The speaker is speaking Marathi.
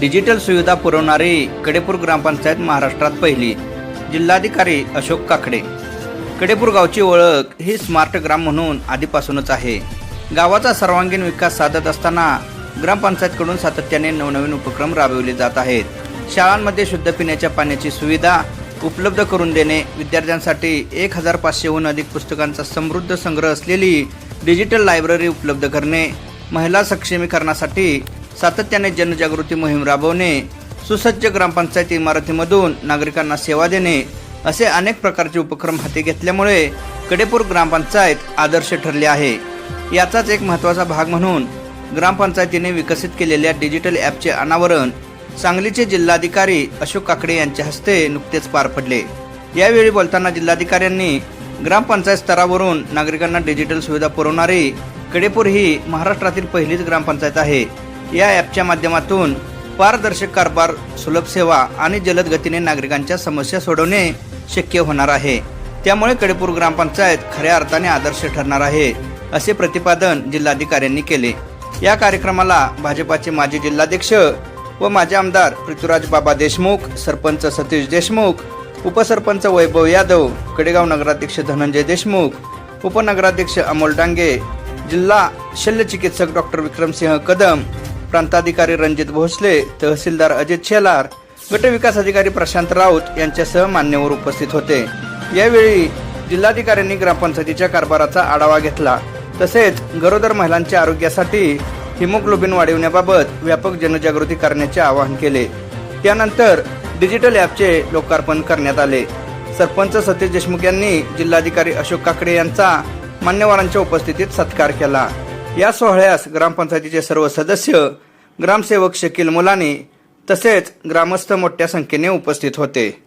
डिजिटल सुविधा पुरवणारी कडेपूर ग्रामपंचायत महाराष्ट्रात पहिली. जिल्हाधिकारी अशोक काकडे. कडेपूर गावची ओळख ही स्मार्ट ग्राम म्हणून आधीपासूनच आहे. गावाचा सर्वांगीण विकास साधत असताना ग्रामपंचायतकडून सातत्याने नवनवीन उपक्रम राबविले जात आहेत. शाळांमध्ये शुद्ध पिण्याच्या पाण्याची सुविधा उपलब्ध करून देणे विद्यार्थ्यांसाठी एक हजार पाचशेहून अधिक पुस्तकांचा समृद्ध संग्रह असलेली डिजिटल लायब्ररी उपलब्ध करणे महिला सक्षमीकरणासाठी सातत्याने जनजागृती मोहीम राबवणे सुसज्ज ग्रामपंचायत इमारतीमधून नागरिकांना सेवा देणे असे अनेक प्रकारचे उपक्रम हाती घेतल्यामुळे कडेपूर ग्रामपंचायत आदर्श ठरले आहे. याचाच एक महत्त्वाचा भाग म्हणून ग्रामपंचायतीने विकसित केलेल्या डिजिटल ॲपचे अनावरण सांगलीचे जिल्हाधिकारी अशोक काकडे यांच्या हस्ते नुकतेच पार पडले. यावेळी बोलताना जिल्हाधिकाऱ्यांनी ग्रामपंचायत स्तरावरून नागरिकांना डिजिटल सुविधा पुरवणारी कडेपूर ही महाराष्ट्रातील पहिलीच ग्रामपंचायत आहे. या ॲपच्या माध्यमातून पारदर्शक कारभार सुलभ सेवा आणि जलद गतीने नागरिकांच्या समस्या सोडवणे शक्य होणार आहे. त्यामुळे कडेपूर ग्रामपंचायत खऱ्या अर्थाने आदर्श ठरणार आहे असे प्रतिपादन जिल्हाधिकाऱ्यांनी केले. या कार्यक्रमाला भाजपाचे माजी जिल्हाध्यक्ष व माजी आमदार पृथ्वीराज बाबा देशमुख सरपंच सतीश देशमुख उपसरपंच वैभव यादव कडेगाव नगराध्यक्ष धनंजय देशमुख उपनगराध्यक्ष अमोल डांगे जिल्हा शल्यचिकित्सक डॉक्टर विक्रमसिंह कदम प्रांताधिकारी रणजित भोसले तहसीलदार अजित शेलार गटविकास अधिकारी प्रशांत राऊत यांच्यासह मान्यवर उपस्थित होते. यावेळी जिल्हाधिकाऱ्यांनी ग्रामपंचायतीच्या कारभाराचा आढावा घेतला. तसेच गरोदर महिलांच्या आरोग्यासाठी हिमोग्लोबिन वाढविण्याबाबत व्यापक जनजागृती करण्याचे आवाहन केले. त्यानंतर डिजिटल ॲपचे लोकार्पण करण्यात आले. सरपंच सतीश देशमुख यांनी जिल्हाधिकारी अशोक काकडे यांचा मान्यवरांच्या उपस्थितीत सत्कार केला. या सोहळ्यास ग्रामपंचायतीचे सर्व सदस्य ग्रामसेवक शकील मुलानी तसेच ग्रामस्थ मोठ्या संख्येने उपस्थित होते.